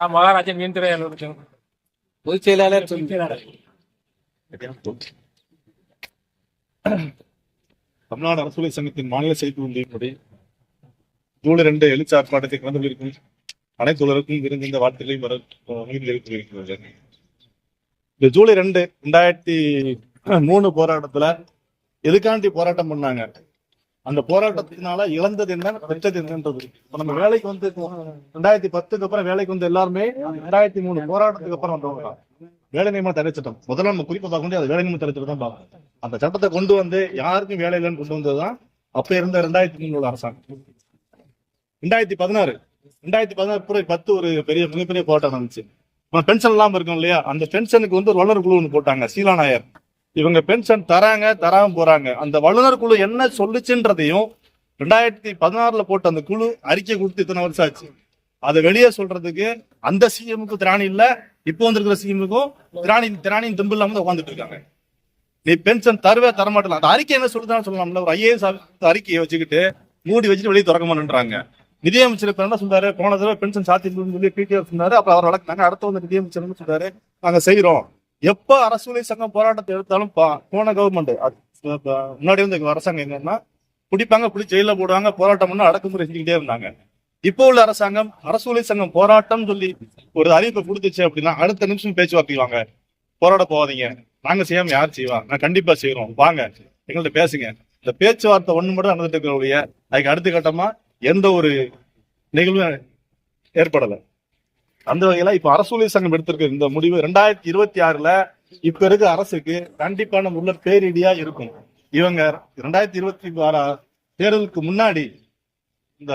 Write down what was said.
நான் மகாராஜன் மீன்துறை அலுவலகம் பொதுச் செயலாளர். தமிழ்நாடு அரசுலை சங்கத்தின் மாநில செய்தி ஒன்றியின்படி ஜூலை ரெண்டு எழுச்சி ஆர்ப்பாட்டத்தை கலந்து கொண்டிருக்கும் அனைத்து உலருக்கும் விருந்த இந்த வாழ்த்துக்களை வர தெரிவித்துள்ளது இந்த ஜூலை ரெண்டு ரெண்டாயிரத்தி மூணு போராட்டத்துல எதுக்காண்டி போராட்டம் பண்ணாங்க அந்த போராட்டத்தினால இழந்தது என்ன பெற்றது என்னன்றது. இப்ப நம்ம வேலைக்கு வந்து ரெண்டாயிரத்தி பத்துக்கு அப்புறம் வேலைக்கு வந்து எல்லாருமே ரெண்டாயிரத்தி மூணு போராட்டத்துக்கு அப்புறம் வந்தவங்க. வேலை நியமன தடை சட்டம். முதல்ல நம்ம குறிப்பா பார்க்க முடியாது வேலை நியமன தடை சட்டம் தான் பார்க்கணும். அந்த சட்டத்தை கொண்டு வந்து யாருக்கும் வேலை இல்லைன்னு கொண்டு வந்ததுதான் அப்ப இருந்த ரெண்டாயிரத்தி மூணு அரசாங்கம். ரெண்டாயிரத்தி பதினாறு. ரெண்டாயிரத்தி பதினாறு பத்து ஒரு பெரிய மிகப்பெரிய போராட்டம் நடந்துச்சு. பென்ஷன் இல்லாம இருக்கும் இல்லையா? அந்த பென்ஷனுக்கு வந்து ஒரு வல்லுநர் குழு ஒன்று போட்டாங்க. சீலா நாயர். இவங்க பென்ஷன் தராங்க தராம போறாங்க. அந்த வல்லுநர் குழு என்ன சொல்லுச்சுன்றதையும் ரெண்டாயிரத்தி பதினாறுல போட்ட அந்த குழு அறிக்கை கொடுத்து இத்தனை வருஷம் ஆச்சு. அதை வெளியே சொல்றதுக்கு அந்த சிஎமுக்கு திராணி இல்ல இப்போ வந்திருக்கிற சிஎமுக்கும் திராணி திராணியின் தெம்பு இல்லாம உட்காந்துட்டு இருக்காங்க. நீ பென்ஷன் தருவே தரமாட்டலாம் அந்த அறிக்கை என்ன சொல்லுதான்னு சொல்லலாம்ல? ஒரு ஐஏஎஸ் அறிக்கையை வச்சுக்கிட்டு மூடி வச்சுட்டு வெளியே திறக்க மாட்டேன்றாங்க. நிதியமைச்சர் இப்ப என்ன சொல்றாரு போன தடவை பென்ஷன் சாத்தி சொல்லி பிடிஆர் சொன்னாரு. அப்புறம் அவர் வழக்குனாங்க அடுத்த வந்து நிதியமைச்சர் என்ன சொல்றாரு நாங்க செய்யறோம் எப்ப அரசுலை சங்கம் போராட்டத்தை எடுத்தாலும் பா- போன கவர்மெண்ட் முன்னாடி வந்து அரசாங்கம் என்னன்னா பிடிப்பாங்க பிடிச்சி ஜெயில போடுவாங்க போராட்டம் பண்ண அடக்குமுறை செஞ்சுக்கிட்டே இருந்தாங்க. இப்போ உள்ள அரசாங்கம் அரசுலை சங்கம் போராட்டம் சொல்லி ஒரு அறிவிப்பை கொடுத்துச்சு அப்படின்னா அடுத்த நிமிஷம் பேச்சுவார்த்தைவாங்க வாங்க. போராட போகாதீங்க. நாங்க செய்யாம யார் செய்வா? நான் கண்டிப்பா செய்யறோம் வாங்க. எங்கள்ட்ட பேசுங்க. இந்த பேச்சுவார்த்தை ஒண்ணு மட்டும் நடந்துட்டு இருக்கிறவங்க அதுக்கு அடுத்த கட்டமா எந்த ஒரு நிகழ்வும் ஏற்படலை. அந்த வகையில இப்ப அரசு சங்கம் எடுத்திருக்க இந்த முடிவு ரெண்டாயிரத்தி இருபத்தி ஆறுல இப்ப இருக்க அரசுக்கு கண்டிப்பான உள்ள பேரிடியா இருக்கும். இவங்க ரெண்டாயிரத்தி இருபத்தி ஆறு தேர்தலுக்கு முன்னாடி இந்த